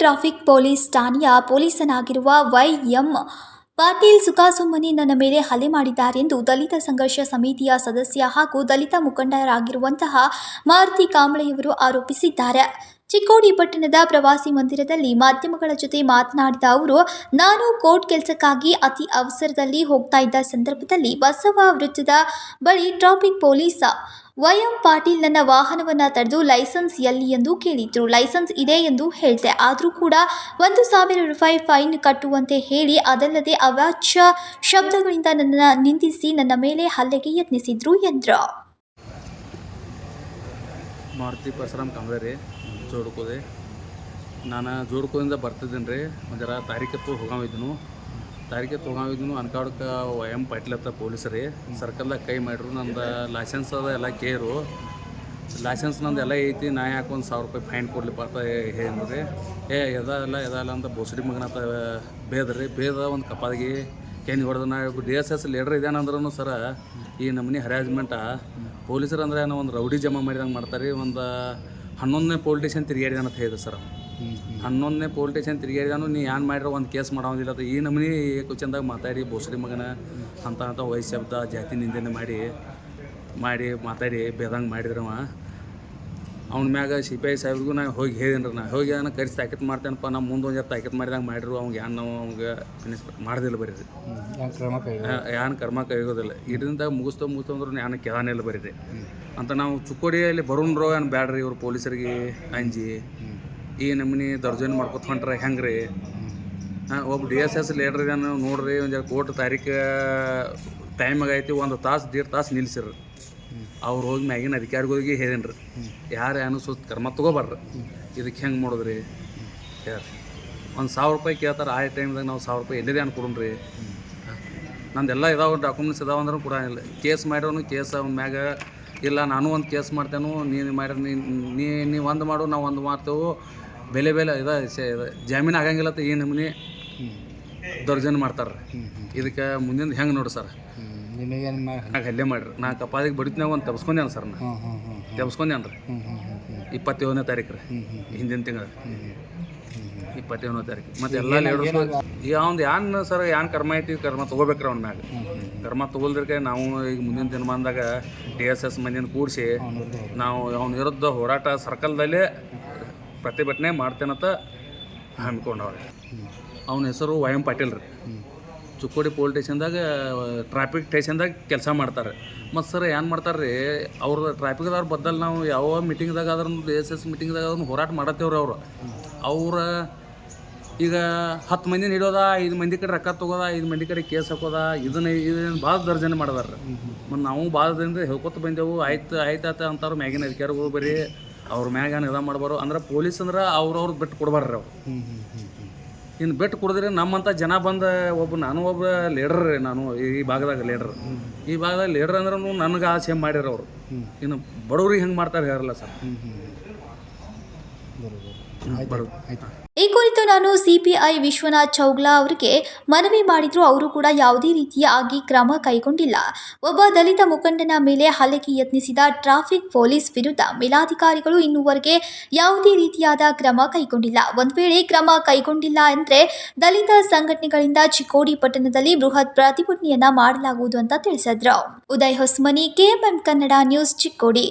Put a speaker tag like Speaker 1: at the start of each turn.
Speaker 1: Traffic police ಠಾಣೆಯ ಪೊಲೀಸನಾಗಿರುವ Y M Patil ಸುಖಾಸುಮ್ಮನೆ ನನ್ನ ಮೇಲೆ ಹಲ್ಲೆ ಮಾಡಿದ್ದಾರೆಂದು ದಲಿತ ಸಂಘರ್ಷ ಸಮಿತಿಯ ಸದಸ್ಯ ಹಾಗೂ ದಲಿತ ಮುಖಂಡರಾಗಿರುವಂತಹ ಮಾರುತಿ ಕಾಂಬಳೆಯವರು ಆರೋಪಿಸಿದ್ದಾರೆ. ಚಿಕ್ಕೋಡಿ ಪಟ್ಟಣದ ಪ್ರವಾಸಿ ಮಂದಿರದಲ್ಲಿ ಮಾಧ್ಯಮಗಳ ಜೊತೆ ಮಾತನಾಡಿದ ಅವರು, ನಾನು ಕೋರ್ಟ್ ಕೆಲಸಕ್ಕಾಗಿ ಅತಿ ಅವಸರದಲ್ಲಿ ಹೋಗ್ತಾ ಇದ್ದ ಸಂದರ್ಭದಲ್ಲಿ ಬಸವ ವೃತ್ತದ ಬಳಿ ಟ್ರಾಫಿಕ್ ಪೊಲೀಸ್ ವೈಎಂ ಪಾಟೀಲ್ ನನ್ನ ವಾಹನವನ್ನು ತಡೆದು ಲೈಸೆನ್ಸ್ ಎಲ್ಲಿ ಎಂದು ಕೇಳಿದ್ರು. ಲೈಸೆನ್ಸ್ ಇದೆ ಎಂದು ಹೇಳಿದೆ. ಆದರೂ ಕೂಡ ಒಂದು ಸಾವಿರ ರೂಪಾಯಿ ಫೈನ್ ಕಟ್ಟುವಂತೆ ಹೇಳಿ ಅದಲ್ಲದೆ ಅವಾಚ್ಯ ಶಬ್ದಗಳಿಂದ ನನ್ನನ್ನು ನಿಂದಿಸಿ ನನ್ನ ಮೇಲೆ ಹಲ್ಲೆಗೆ ಯತ್ನಿಸಿದ್ರು ಎಂದರು
Speaker 2: ಮಾರುತಿ ಪರಶುರಾಮ್ ಕಾಂಬ್ಳೆ ಜೋಡ್ಕೋದೆ. ನಾನು ಜೋಡ್ಕೋದಿಂದ ಬರ್ತಿದ್ದೀನಿ ರೀ ಒಂದು ಜರ ತಾರೀಕೆತ್ತು ಹೋಗಾವಿದ್ನು ತಾರೀಕೆತ್ತು ತೊಗೊಂಡಿದ್ನು ಅನ್ಕಾಡಕ್ಕೆ ಎಂ ಪೊಲೀಸ್ ರೀ ಸರ್ಕಲ್ದಾಗ ಕೈ ಮಾಡ್ರು. ನಂದು ಲೈಸೆನ್ಸ್ ಅದ ಎಲ್ಲ ಕೇರು. ಲೈಸೆನ್ಸ್ ನಂದು ಎಲ್ಲ ಐತಿ. ನಾ ಯಾಕೆ ಒಂದು ಸಾವಿರ ರೂಪಾಯಿ ಫೈನ್ ಕೊಡ್ಲಿ ಅಂತ ಹೇಳಿದ್ರಿ. ಏ, ಎದಲ್ಲ ಎದಲ್ಲ ಅಂತ ಬೋಸಡಿ ಮಗನ ಬೇದ್ರಿ. ಬೇದ ಒಂದು ಕಪಾದಿಗೆ ಕೆನಿ ಹೊಡೆದ ನಾ ಡಿ ಎಸ್ ಎಸ್ ಲೀಡರ್ ಇದೇನಂದ್ರೂ ಸರ, ಈ ನಮ್ಮನೆ ಹರಾಜ್ಮೆಂಟ ಪೊಲೀಸರು ಅಂದ್ರೆ ಏನೋ ಒಂದು ರೌಡಿ ಜಮಾ ಮಾಡಿದಂಗೆ ಮಾಡ್ತಾರೆ. ಒಂದು ಹನ್ನೊಂದನೇ ಪೋಲ್ ಸ್ಟೇಷನ್ ತಿರುಗಾಡಿದ ಅಂತ ಹೇಳಿದ್ರು ಸರ್. ಹನ್ನೊಂದನೇ ಪೋಲ್ ಸ್ಟೇಷನ್ ತಿರುಗಾಡಿದಾನು ನೀ ಏನು ಮಾಡಿರೋ ಒಂದು ಕೇಸ್ ಮಾಡೋದಿಲ್ಲ ಅದು. ಈ ನಮೂನಿ ಕುಚಂದಾಗ ಮಾತಾಡಿ ಬೋಸಡಿ ಮಗನ ಅಂತ ಅಂತ ವಯಸ್ಸು ಶಬ್ದ ಜಾತಿ ನಿಂದನೆ ಮಾಡಿ ಮಾಡಿ ಮಾತಾಡಿ ಬೇದಂಗೆ ಮಾಡಿದ್ರವ. ಅವ್ನ ಮ್ಯಾಗ ಸಿ ಪಿ ಐ ಸಾಹೇಬ್ರಿಗೂ ನಾ ಹೋಗಿ ಹೇಳಿದ್ರಿ ನಾ. ಹೋಗಿ ಅದನ್ನು ಕರೆಸಿ ತಾಕೀತು ಮಾಡ್ತೇನಪ್ಪ ನಾ ಮುಂದೆ ಒಂದು ತಾಕೀತು ಮಾಡಿದಾಗ ಮಾಡಿರು ಅವ್ಗೆ ಏನು ನಾವು ಅವ್ಗೆ ಫಿನಿಶ್ ಮಾಡ್ದಿಲ್ಲ ಬರೀ
Speaker 3: ಏನು ಕೈ
Speaker 2: ಯಾನ್ ಕರ್ಮ ಕೈಗೋದಿಲ್ಲ ಇದರಿಂದ ಮುಗಿಸ್ತು ಮುಗಿಸ್ತು ಅಂದ್ರೆ ನಾನು ಕೆದಾನೆಲ್ಲ ಬರೀರಿ ಅಂತ ನಾವು ಚುಕ್ಕೋಡಿಯಲ್ಲಿ ಬರೋನ್ರೋ ಏನು ಬ್ಯಾಡ್ರಿ ಇವ್ರು ಪೊಲೀಸರಿಗೆ ಅಂಜಿ. ಈ ನಮ್ಮನೆ ದರ್ಜನ್ ಮಾಡ್ಕೊತ ಹೊಂಟ್ರೆ ಹೆಂಗೆ ರೀ ಹಾಂ ಒಬ್ಬ ಡಿ ಎಸ್ ಎಸ್ ಲೇಡ್ರಿ ನಾನು ನೋಡ್ರಿ ಒಂದು ಕೋರ್ಟ್ ತಾರೀಕು ಟೈಮಾಗೈತಿ ಒಂದು ತಾಸು ದೀಡ್ ತಾಸು ನಿಲ್ಸಿರ್ರಿ. ಅವ್ರು ಹೋಗಿ ಮ್ಯಾಗಿನ ಅಧಿಕಾರಿಗಳಿಗೆ ಹೇಳಿನ್ರಿ. ಯಾರು ಏನು ಸುತ್ತ ಕರ್ಮ ತೊಗೋಬಾರ್ರಿ ಇದಕ್ಕೆ ಹೆಂಗೆ ಮಾಡೋದ್ರಿ? ಹೇಳಿ ಒಂದು ಸಾವಿರ ರೂಪಾಯಿ ಕೇಳ್ತಾರೆ, ಆ ಟೈಮ್ದಾಗ ನಾವು ಸಾವಿರ ರೂಪಾಯಿ ಎಲ್ಲಿದೆ ಅನ್ಕೊಡ್ರಿ ನಂದೆಲ್ಲ ಇದಾವೆ ಡಾಕ್ಯುಮೆಂಟ್ಸ್ ಇದಾವೆ ಅಂದ್ರೆ ಕೂಡ ಇಲ್ಲ. ಕೇಸ್ ಮಾಡ್ಯವನು ಕೇಸ್, ಅವ್ನ ಮ್ಯಾಗ ಇಲ್ಲ, ನಾನು ಒಂದು ಕೇಸ್ ಮಾಡ್ತೇನು ನೀನು ಮಾಡಿ ನೀ ನೀ ಒಂದು ಮಾಡು, ನಾವು ಒಂದು ಮಾಡ್ತೇವೆ. ಬೆಲೆ ಬೆಲೆ ಇದ ಜಾಮೀನು ಆಗಂಗಿಲ್ಲ ಏನು ನಮೂನಿ ದೌರ್ಜನ್ಯ ಮಾಡ್ತಾರೆ ಇದಕ್ಕೆ ಮುಂದಿನ ಹೆಂಗೆ ನೋಡಿ ಸರ್
Speaker 3: ಮಾಡಿ
Speaker 2: ನಾಗ ಹಲ್ಲೆ ಮಾಡ್ರಿ. ನಾ ಕಪಾದಿಗೆ ಬಡಿತಿನಾಗ ಒಂದು ತಪ್ಸ್ಕೊಂಡೆ ಸರ್ ನಾ
Speaker 3: ಹ್ಞೂ ಹ್ಞೂ ಹ್ಞೂ
Speaker 2: ತಪ್ಸ್ಕೊಂಡೇನು ರೀ
Speaker 3: ಹ್ಞೂ ಹ್ಞೂ ಹ್ಞೂ ಹ್ಞೂ
Speaker 2: ಇಪ್ಪತ್ತೇಳನೇ ತಾರೀಕು ರೀ ಹಿಂದಿನ ತಿಂಗಳು. ಇಪ್ಪತ್ತೇಳನೇ ತಾರೀಕು ಮತ್ತೆ ಎಲ್ಲ ಲೀಡರ್ಸ್ ಈಗ ಅವ್ನು ಯಾನ್ ಸರ್ ಯಾನ್ ಕರ್ಮ ಐತಿ ಕರ್ಮ ತೊಗೋಬೇಕ್ರಿ ಅವ್ನ ಮ್ಯಾಗ. ಕರ್ಮ ತೊಗೊಲ್ದ್ರಿಗೆ ನಾವು ಈಗ ಮುಂದಿನ ದಿನಮಾನದಾಗ ಡಿ ಎಸ್ ಎಸ್ ಮಂದಿನ ಕೂಡಿಸಿ ನಾವು ಅವ್ನ ವಿರುದ್ಧ ಹೋರಾಟ ಸರ್ಕಲ್ದಲ್ಲೇ ಪ್ರತಿಭಟನೆ ಮಾಡ್ತೇನಂತ ಹಮ್ಮಿಕೊಂಡವ್ರಿ. ಅವನ ಹೆಸರು ವೈ ಎಂ ಪಾಟೀಲ್ ರೀ ಚುಕ್ಕೋಡಿ ಪೋಲ್ ಸ್ಟೇಷನ್ದಾಗ, ಟ್ರಾಫಿಕ್ ಟೇಷನ್ದಾಗ ಕೆಲಸ ಮಾಡ್ತಾರೆ. ಮತ್ತು ಸರ್ ಏನು ಮಾಡ್ತಾರೆ ರೀ ಅವ್ರ ಟ್ರಾಫಿಕ್ದವ್ರ ಬದಲು ನಾವು ಯಾವ ಮೀಟಿಂಗ್ದಾಗ ಆದ್ರೂ ಡಿ ಎಸ್ ಎಸ್ ಮೀಟಿಂಗ್ದಾಗ ಅದನ್ನು ಹೋರಾಟ ಮಾಡತ್ತೇವ್ರಿ ಅವರು. ಅವ್ರ, ಈಗ ಹತ್ತು ಮಂದಿ ಹಿಡೋದ ಐದು ಮಂದಿ ಕಡೆ ರೊಕ್ಕ ತೊಗೋದ, ಐದು ಮಂದಿ ಕಡೆ ಕೇಸ್ ಹಾಕೋದ, ಇದನ್ನ ಇದನ್ನ ಭಾಳ ದರ್ಜನೆ ಮಾಡಿದಾರೆ ಮತ್ತು ನಾವು ಭಾಳ ದಿನದಿಂದ ಹೇಳ್ಕೊತ ಬಂದೆವು, ಆಯ್ತು ಆಯ್ತು ಆಯ್ತು ಅಂತಾರ ಮ್ಯಾಗಿನ ಅಧಿಕಾರಿಗಳು ಬರೀ ಅವ್ರ ಮ್ಯಾಗ ಏನು ಇದು ಮಾಡ್ಬಾರು ಅಂದ್ರೆ ಪೊಲೀಸ್ ಅಂದ್ರೆ ಅವ್ರವ್ರು ಬಿಟ್ಟು ಕೊಡ್ಬಾರ್ರಿ ಅವ್ರು. ಇನ್ನು ಬಿಟ್ಟು ಕುಡಿದ್ರೆ ನಮ್ಮಂಥ ಜನ ಬಂದ ಒಬ್ಬ ನಾನು ಒಬ್ಬ ಲೀಡರ್ ರೀ ನಾನು ಈ ಭಾಗದಾಗ ಲೀಡರ್ ಈ ಭಾಗದಾಗ ಲೀಡರ್ ಅಂದ್ರೆ ನನಗೆ ಆಸೆ ಮಾಡ್ಯಾರ ಅವರು. ಇನ್ನು ಬಡವ್ರಿಗೆ ಹೆಂಗೆ ಮಾಡ್ತಾರೆ ಹೇಳಲ್ಲ ಸರ್. ಬಡವ್ರು
Speaker 3: ಆಯ್ತು.
Speaker 1: ಈ ಕುರಿತು ನಾನು ಸಿಪಿಐ ವಿಶ್ವನಾಥ್ ಚೌಗ್ಲಾ ಅವರಿಗೆ ಮನವಿ ಮಾಡಿದ್ರು. ಅವರು ಕೂಡ ಯಾವುದೇ ರೀತಿಯ ಆಗಿ ಕ್ರಮ ಕೈಗೊಂಡಿಲ್ಲ. ಒಬ್ಬ ದಲಿತ ಮುಖಂಡನ ಮೇಲೆ ಹಲ್ಲೆಗೆ ಯತ್ನಿಸಿದ ಟ್ರಾಫಿಕ್ ಪೊಲೀಸ್ ವಿರುದ್ಧ ಮೇಲಾಧಿಕಾರಿಗಳು ಇನ್ನುವರೆಗೆ ಯಾವುದೇ ರೀತಿಯಾದ ಕ್ರಮ ಕೈಗೊಂಡಿಲ್ಲ. ಒಂದು ವೇಳೆ ಕ್ರಮ ಕೈಗೊಂಡಿಲ್ಲ ಅಂದರೆ ದಲಿತ ಸಂಘಟನೆಗಳಿಂದ ಚಿಕ್ಕೋಡಿ ಪಟ್ಟಣದಲ್ಲಿ ಬೃಹತ್ ಪ್ರತಿಭಟನೆಯನ್ನ ಮಾಡಲಾಗುವುದು ಅಂತ ತಿಳಿಸಿದ್ರು. Uday Hosmani, KMM Kannada news Chikkodi.